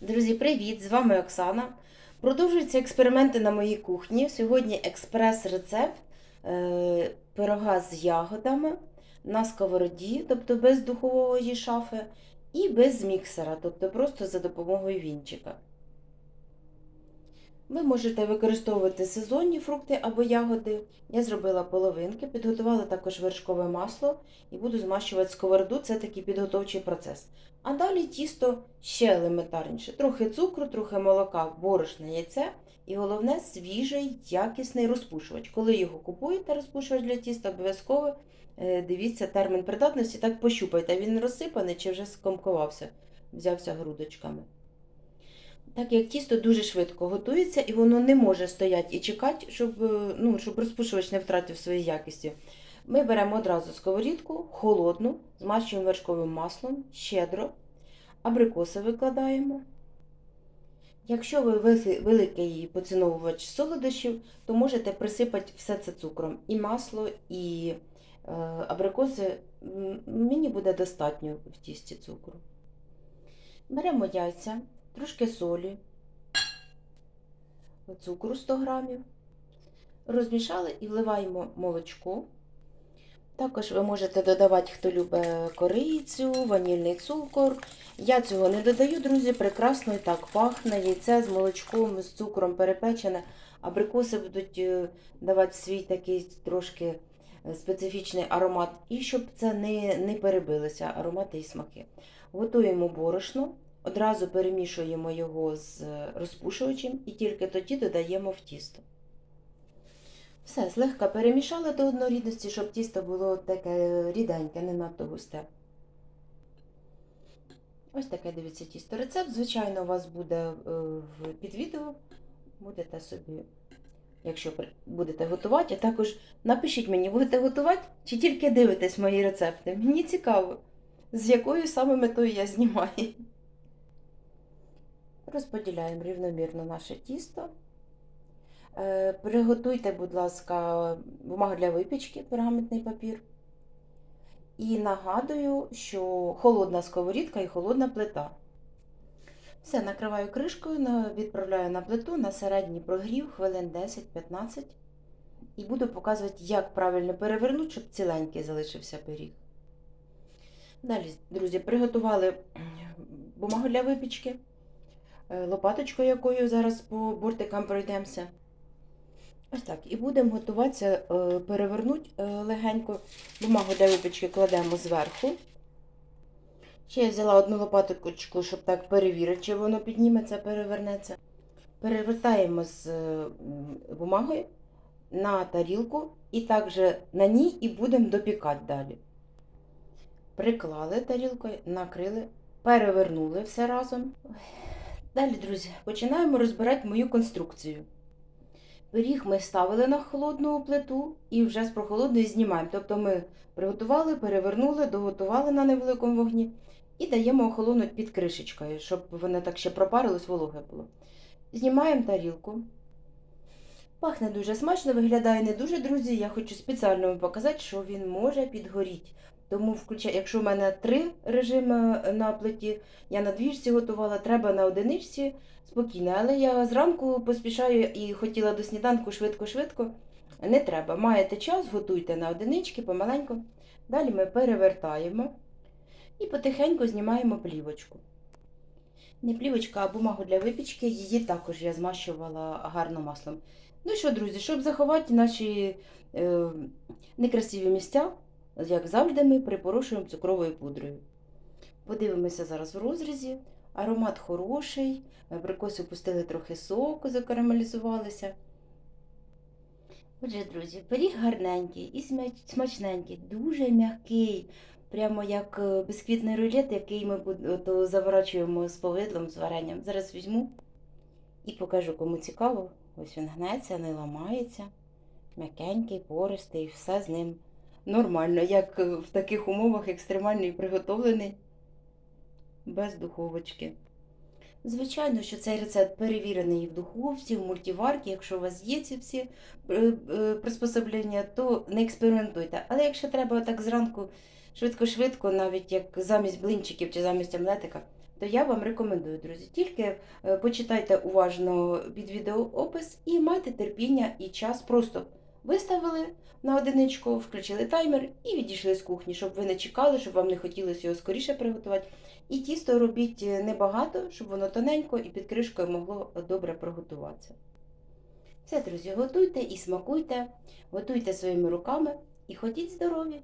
Друзі, привіт! З вами Оксана. Продовжуються експерименти на моїй кухні. Сьогодні експрес-рецепт е, пирога з ягодами на сковороді, тобто без духової шафи, і без міксера, тобто просто за допомогою вінчика. Ви можете використовувати сезонні фрукти або ягоди. Я зробила половинки, підготувала також вершкове масло і буду змащувати сковороду. Це такий підготовчий процес. А далі тісто ще елементарніше. Трохи цукру, трохи молока, борошна, яйце. І головне свіжий, якісний розпушувач. Коли його купуєте, розпушувач для тіста, обов'язково е, дивіться термін придатності, так пощупайте, він розсипаний чи вже скомкувався, взявся грудочками. Так як тісто дуже швидко готується і воно не може стояти і чекати, щоб, е, ну, щоб розпушувач не втратив свої якісті. Ми беремо одразу сковорідку, холодну, змащуємо вершковим маслом, щедро, абрикоси викладаємо. Якщо ви великий поціновувач солодощів, то можете присипати все це цукром. І масло, і е, абрикоси. Мені буде достатньо в тісті цукру. Беремо яйця, трошки солі, цукру 100 грамів. Розмішали і вливаємо молочко. Також ви можете додавати, хто любить корицю, ванільний цукор. Я цього не додаю, друзі, прекрасно і так пахне. Яйце з молочком, з цукром перепечене. Абрикоси будуть е, давати свій такий трошки е, специфічний аромат. І щоб це не, не перебилися аромати і смаки. Готуємо борошно, одразу перемішуємо його з розпушувачем і тільки тоді додаємо в тісто. Все, злегка перемішали до однорідності, щоб тісто було таке ріденьке, не надто густе. Ось таке дивіться тісто. Рецепт, звичайно, у вас буде е, під відео. Будете собі, якщо будете готувати, а також напишіть мені, будете готувати чи тільки дивитесь мої рецепти. Мені цікаво, з якою саме метою я знімаю. Розподіляємо рівномірно наше тісто. Е, Приготуйте, будь ласка, бумагу для випічки, пергаментний папір. І нагадую, що холодна сковорідка і холодна плита. Все, накриваю кришкою, відправляю на плиту на середній прогрів хвилин 10-15. І буду показувати, як правильно перевернути, щоб ціленький залишився пиріг. Далі, друзі, приготували бумагу для випічки, лопаточкою, якою зараз по бортикам пройдемося. Ось так. І будемо готуватися е, перевернути е, легенько. Бумагу для випічки кладемо зверху. Ще я взяла одну лопаточку, щоб так перевірити, чи воно підніметься, перевернеться. Перевертаємо з е, бумагою на тарілку і також на ній і будемо допікати далі. Приклали тарілкою, накрили, перевернули все разом. Далі, друзі, починаємо розбирати мою конструкцію. Пиріг ми ставили на холодну плиту і вже з прохолодної знімаємо. Тобто ми приготували, перевернули, доготували на невеликому вогні і даємо охолонути під кришечкою, щоб воно так ще пропарилось, вологе було. Знімаємо тарілку. Пахне дуже смачно, виглядає не дуже, друзі. Я хочу спеціально вам показати, що він може підгоріти. Тому, включаю, якщо в мене три режими на плиті, я на двічці готувала, треба на одиничці спокійно. Але я зранку поспішаю і хотіла до сніданку швидко-швидко. Не треба. Маєте час, готуйте на одинички, помаленьку. Далі ми перевертаємо і потихеньку знімаємо плівочку. Не плівочка, а бумагу для випічки, її також я змащувала гарно маслом. Ну що, друзі, щоб заховати наші е, некрасиві місця, як завжди, ми припорошуємо цукровою пудрою. Подивимося зараз в розрізі. Аромат хороший, абрикоси пустили трохи соку, закарамелізувалися. Отже, друзі, пиріг гарненький і смачненький, дуже м'який, прямо як е, бісквітний рулет, який ми то заворачуємо з повидлом, з варенням. Зараз візьму і покажу, кому цікаво. Ось він гнеться, не ламається, м'якенький, пористий, все з ним нормально, як е, в таких умовах екстремальний приготовлений без духовочки. Звичайно, що цей рецепт перевірений в духовці, в мультиварці. Якщо у вас є ці всі е, е, приспособлення, то не експериментуйте. Але якщо треба так зранку швидко-швидко, навіть як замість блинчиків чи замість омлетика, то я вам рекомендую, друзі. Тільки е, почитайте уважно під відео опис і майте терпіння і час. Просто виставили на одиничку, включили таймер і відійшли з кухні, щоб ви не чекали, щоб вам не хотілося його скоріше приготувати. І тісто робіть небагато, щоб воно тоненько і під кришкою могло добре приготуватися. Все, друзі, готуйте і смакуйте, готуйте своїми руками і ходіть здорові!